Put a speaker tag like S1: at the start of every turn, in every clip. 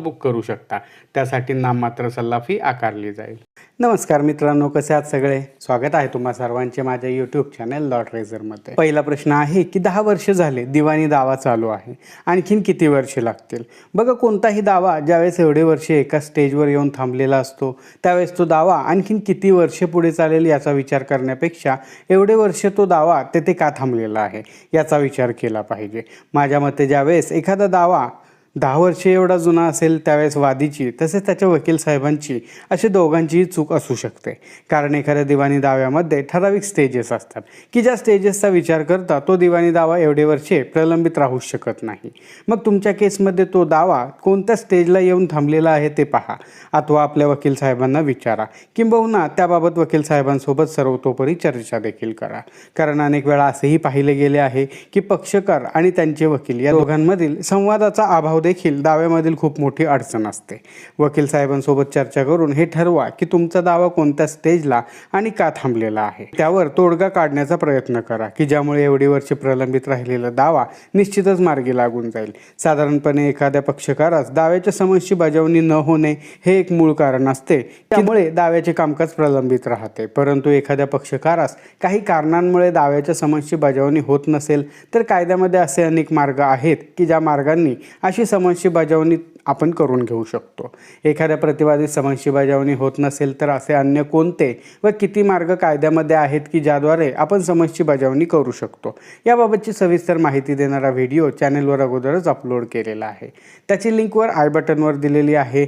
S1: Book करू शकता. त्यासाठी नाममात्र सल्ला फी आकारली जाईल. नमस्कार मित्रांनो कसे आहात सगळे? स्वागत आहे तुम्हा सर्वांचे माझ्या यूट्यूब चॅनल लॉट रेझरमध्ये पहिला प्रश्न आहे की दहा वर्ष झाले दिवाणी दावा चालू आहे. आणखीन किती वर्ष लागतील? बघा कोणताही दावा ज्यावेळेस एवढे वर्षे एका स्टेजवर येऊन थांबलेला असतो त्यावेळेस तो दावा आणखीन किती वर्षे पुढे चालेल याचा विचार करण्यापेक्षा एवढे वर्ष तो दावा तेथे का थांबलेला आहे याचा विचार केला पाहिजे. माझ्या मते ज्यावेळेस एखादा दावा दहा वर्षे एवढा जुना असेल त्यावेळेस वादीची तसेच त्याच्या वकील साहेबांची अशी दोघांचीही चूक असू शकते. कारण एखाद्या दिवाणी दाव्यामध्ये ठराविक स्टेजेस असतात. की ज्या स्टेजेसचा विचार करता तो दिवाणी दावा एवढे वर्षे प्रलंबित राहू शकत नाही. मग तुमच्या केसमध्ये तो दावा कोणत्या स्टेजला येऊन थांबलेला आहे ते पहा. अथवा आपल्या वकील साहेबांना विचारा. किंबहुना त्याबाबत वकील साहेबांसोबत सर्वतोपरी चर्चा देखील करा. कारण अनेक वेळा असेही पाहिले गेले आहे की पक्षकार आणि त्यांचे वकील या दोघांमधील संवादाचा अभाव देखील दाव्यामधील खूप मोठी अडचण असते. वकील साहेबांसोबत चर्चा करून हे ठरवा की तुमचा दावा कोणत्या स्टेजला आणि का थांबलेला आहे. त्यावर तोडगा काढण्याचा प्रयत्न करा की ज्यामुळे एवढी वर्षे प्रलंबित राहिलेला दावा निश्चितच मार्गी लागून जाईल. साधारणपणे एखाद्या पक्षकारास दाव्याच्या समस्येची बजावणी न होणे हे एक मूळ कारण असते. त्यामुळे दाव्याचे कामकाज प्रलंबित राहते. परंतु एखाद्या पक्षकारास काही कारणांमुळे दाव्याच्या समस्येची बजावणी होत नसेल तर कायद्यामध्ये असे अनेक मार्ग आहेत की ज्या मार्गांनी अशी समस्या बजावणी आपण करून घेऊ शकतो. एखाद्या प्रतिवादी समस्या बजावणी होत नसेल तर असे अन्य कोणते व किती मार्ग कायद्यामध्ये आहेत की ज्याद्वारे आपण समस्या बजावणी करू शकतो? याबाबतची सविस्तर माहिती देणारा व्हिडिओ चॅनेलवर अगोदरच अपलोड केलेला आहे. त्याची लिंकवर आय बटनवर दिलेली आहे.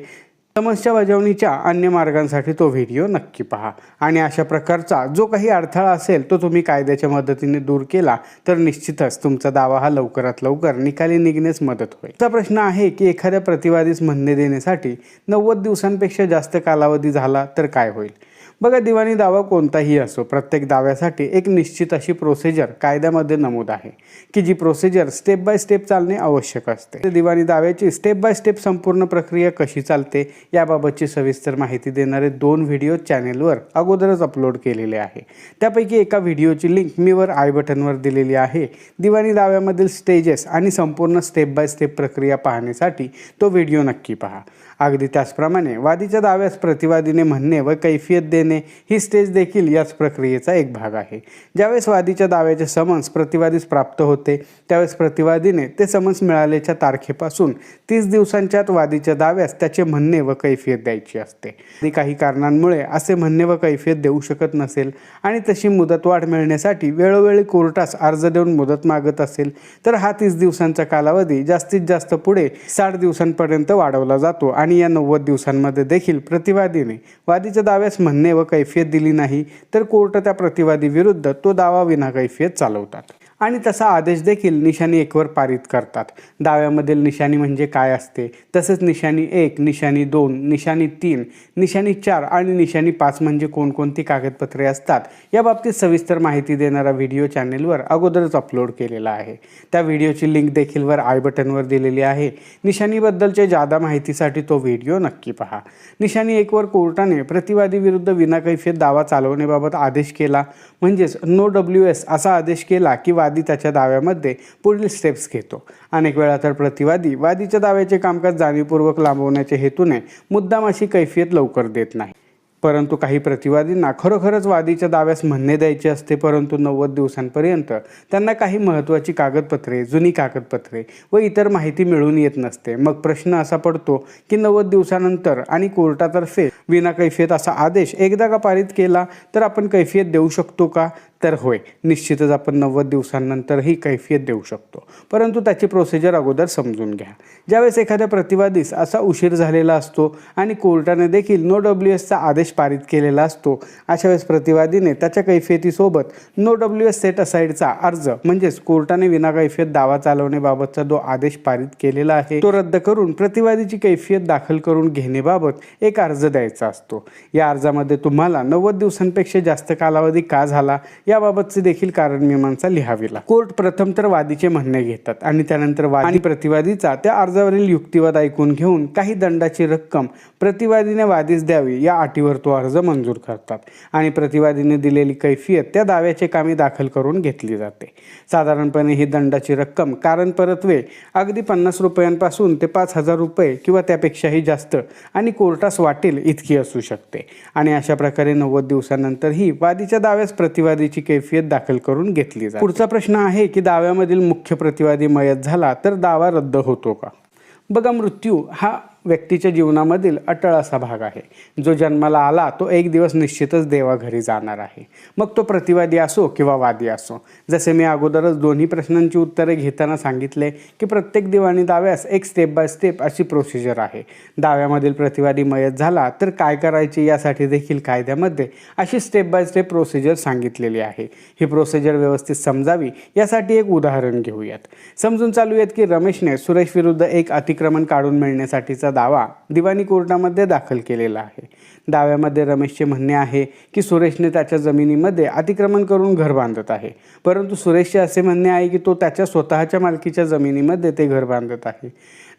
S1: समस्या बजावणीच्या अन्य मार्गांसाठी तो व्हिडिओ नक्की पहा. आणि अशा प्रकारचा जो काही अडथळा असेल तो तुम्ही कायद्याच्या मदतीने दूर केला तर निश्चितच तुमचा दावा हा लवकरात लवकर निकाली निघण्यास मदत होईल. असा प्रश्न आहे की एखाद्या प्रतिवादीस म्हणणे देण्यासाठी नव्वद दिवसांपेक्षा जास्त कालावधी झाला तर काय होईल? बघा दिवाणी दावा कोणताही असो प्रत्येक दाव्यासाठी एक निश्चित अशी प्रोसिजर कायद्यामध्ये नमूद आहे की जी प्रोसिजर स्टेप बाय स्टेप चालणे आवश्यक असते. दिवाणी दाव्याची स्टेप बाय स्टेप संपूर्ण प्रक्रिया कशी चालते याबाबतची सविस्तर माहिती देणारे दोन व्हिडिओ चॅनेलवर अगोदरच अपलोड केलेले आहे. त्यापैकी एका व्हिडिओची लिंक मी वर आय बटनवर दिलेली आहे. दिवाणी दाव्यामधील स्टेजेस आणि संपूर्ण स्टेप बाय स्टेप प्रक्रिया पाहण्यासाठी तो व्हिडिओ नक्की पहा. अगदी त्याचप्रमाणे वादीच्या दाव्यास प्रतिवादीने म्हणणे व कैफियत देणे ही स्टेज देखील याच प्रक्रियेचा एक भाग आहे. ज्यावेळेस वादीच्या दाव्याचे समन्स प्रतिवादीस प्राप्त होते त्यावेळेस प्रतिवादीने ते समन्स मिळाल्याच्या तारखेपासून तीस दिवसांच्या वादीच्या दाव्यास त्याचे म्हणणे व कैफियत द्यायची असते. आणि काही कारणांमुळे असे म्हणणे व कैफियत देऊ शकत नसेल आणि तशी मुदतवाढ मिळण्यासाठी वेळोवेळी कोर्टास अर्ज देऊन मुदत मागत असेल तर हा तीस दिवसांचा कालावधी जास्तीत जास्त पुढे साठ दिवसांपर्यंत वाढवला जातो आणि या नव्वद दिवसांमध्ये देखील प्रतिवादीने वादीच्या दाव्यास म्हणणे व कैफियत दिली नाही तर कोर्ट त्या प्रतिवादी विरुद्ध तो दावा विना कैफियत चालवतात. आणि तसा आदेश देखील निशाणी एकवर पारित करतात. दाव्यामधील निशाणी म्हणजे काय असते? तसेच निशाणी एक निशाणी दोन निशाणी तीन निशाणी चार आणि निशाणी पाच म्हणजे कोणकोणती कागदपत्रे असतात? या बाबतीत सविस्तर माहिती देणारा व्हिडिओ चॅनेलवर अगोदरच अपलोड केलेला आहे. त्या व्हिडिओची लिंक देखील वर आय बटनवर दिलेली आहे. निशाणीबद्दलच्या जादा माहितीसाठी तो व्हिडिओ नक्की पहा. निशाणी एकवर कोर्टाने प्रतिवादी विरुद्ध विनाकैफियत दावा चालवण्याबाबत आदेश केला. म्हणजेच नो डब्ल्यू एस असा आदेश केला की वाद त्याच्या दाव्यामध्ये पुढील स्टेप्स घेतो. अनेक वेळा तर प्रतिवादी वादीच्या दाव्याचे कामकाज जाणीवपूर्वक लांबवण्याच्या हेतूने मुद्दाम अशी कैफियत लवकर देत नाही. परंतु काही प्रतिवादींना खरोखरच वादीच्या दाव्यास म्हणणे द्यायचे असते परंतु नव्वद दिवसांपर्यंत त्यांना काही महत्त्वाची कागदपत्रे जुनी कागदपत्रे व इतर माहिती मिळून येत नसते. मग प्रश्न असा पडतो की नव्वद दिवसानंतर आणि कोर्टातर्फे विना कैफियत असा आदेश एकदा का पारित केला तर आपण कैफियत देऊ शकतो का? तर होय निश्चितच आपण नव्वद दिवसांनंतर ही कैफियत देऊ शकतो. परंतु त्याची प्रोसिजर अगोदर समजून घ्या. ज्यावेळेस एखाद्या प्रतिवादीस असा उशीर झालेला असतो आणि कोर्टाने देखील नो डब्ल्यू एसचा आदेश पारित केलेला असतो अशा वेळेस प्रतिवादीने त्याच्या कैफियतीसोबत नो डब्ल्यू एस सेट असाईडचा अर्ज म्हणजेच कोर्टाने विनाकैफियत दावा चालवण्याबाबतचा जो आदेश पारित केलेला आहे तो रद्द करून प्रतिवादीची कैफियत दाखल करून घेण्याबाबत एक अर्ज द्यायचा असतो. या अर्जामध्ये तुम्हाला नव्वद दिवसांपेक्षा जास्त कालावधी का झाला याबाबतचे देखील कारण मीमांसा लिहावी लागते कोर्ट प्रथम तर वादीचे म्हणणे घेतात आणि त्यानंतर वादी आणि प्रतिवादीचा त्या अर्जावरील युक्तिवाद ऐकून घेऊन काही दंडाची रक्कम प्रतिवादीने वादीस द्यावी या अटीवर तो अर्ज मंजूर करतात आणि प्रतिवादीने दिलेली कैफियत त्या दाव्याचे कामी दाखल करून घेतली जाते. साधारणपणे ही दंडाची रक्कम कारण परतवे अगदी पन्नास रुपयांपासून ते पाच हजार रुपये किंवा त्यापेक्षाही जास्त आणि कोर्टास वाटेल इतकी असू शकते. आणि अशा प्रकारे नव्वद दिवसानंतरही वादीच्या दाव्यास प्रतिवादीची कैफियत दाखल करून घेतली जाते. पुढचा प्रश्न आहे की दाव्यामधील मुख्य प्रतिवादी मयत झाला तर दावा रद्द होतो का? बघा मृत्यू हा व्यक्तीच्या जीवनामधील अटळ असा भाग आहे. जो जन्माला आला तो एक दिवस निश्चितच देवाघरी जाणार आहे. मग तो प्रतिवादी असो किंवा वादी असो जसे मी अगोदरच दोन्ही प्रश्नांची उत्तरे घेताना सांगितले की प्रत्येक दिवाणी दाव्यास एक स्टेप बाय स्टेप अशी प्रोसिजर आहे. दाव्यामधील प्रतिवादी मयत झाला तर काय करायचे यासाठी देखील कायद्यामध्ये अशी स्टेप बाय स्टेप प्रोसिजर सांगितलेली आहे. ही प्रोसिजर व्यवस्थित समजावी यासाठी एक उदाहरण घेऊयात. समजून चालूयात की रमेशने सुरेश विरुद्ध एक अतिक्रमण काढून मिळण्यासाठीचा दावा दिवाणी कोर्टामध्ये दाखल केलेला आहे. दाव्यामध्ये रमेशचे म्हणणे आहे की सुरेशने त्याच्या जमिनीमध्ये अतिक्रमण करून घर बांधत आहे. परंतु सुरेशचे असे म्हणणे आहे की तो त्याच्या स्वतःच्या मालकीच्या जमिनीमध्ये ते घर बांधत आहे.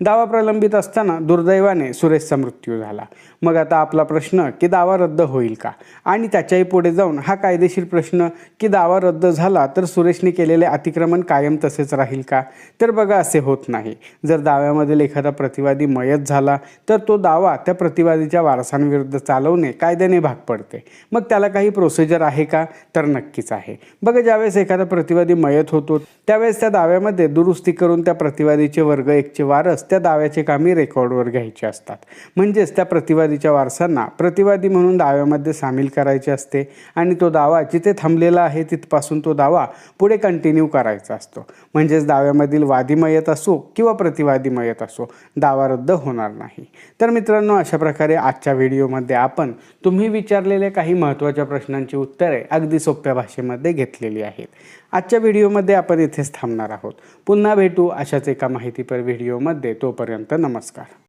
S1: दावा प्रलंबित असताना दुर्दैवाने सुरेशचा मृत्यू झाला. मग आता आपला प्रश्न की दावा रद्द होईल का? आणि त्याच्याही पुढे जाऊन हा कायदेशीर प्रश्न की दावा रद्द झाला तर सुरेशने केलेले अतिक्रमण कायम तसेच राहील का? तर बघा असे होत नाही. जर दाव्यामधील एखादा प्रतिवादी मयत झाला तर तो दावा त्या प्रतिवादीच्या वारसांविरुद्ध चालवणे कायद्याने भाग पडते. मग त्याला काही प्रोसिजर आहे का? तर नक्कीच आहे. बघा ज्यावेळेस एखादा प्रतिवादी मयत होतो त्यावेळेस त्या दाव्यामध्ये दुरुस्ती करून त्या प्रतिवादीचे वर्ग एकचे वारस त्या दाव्याचे कामे रेकॉर्डवर घ्यायचे असतात. म्हणजेच त्या प्रतिवादीच्या वारसांना प्रतिवादी म्हणून दाव्यामध्ये सामील करायचे असते आणि तो दावा जिथे थांबलेला आहे तिथपासून तो दावा पुढे कंटिन्यू करायचा असतो. म्हणजेच दाव्यामधील वादी मयत असो किंवा प्रतिवादी मयत असो दावा रद्द होणार नाही. तर मित्रांनो अशा प्रकारे आजच्या व्हिडिओमध्ये आपण तुम्ही विचारलेल्या काही महत्त्वाच्या प्रश्नांची उत्तरे अगदी सोप्या भाषेमध्ये घेतलेली आहेत. आजच्या व्हिडिओमध्ये आपण इथेच थांबणार आहोत. पुन्हा भेटू अशाच एका माहितीपर व्हिडिओमध्ये. तोपर्यंत नमस्कार.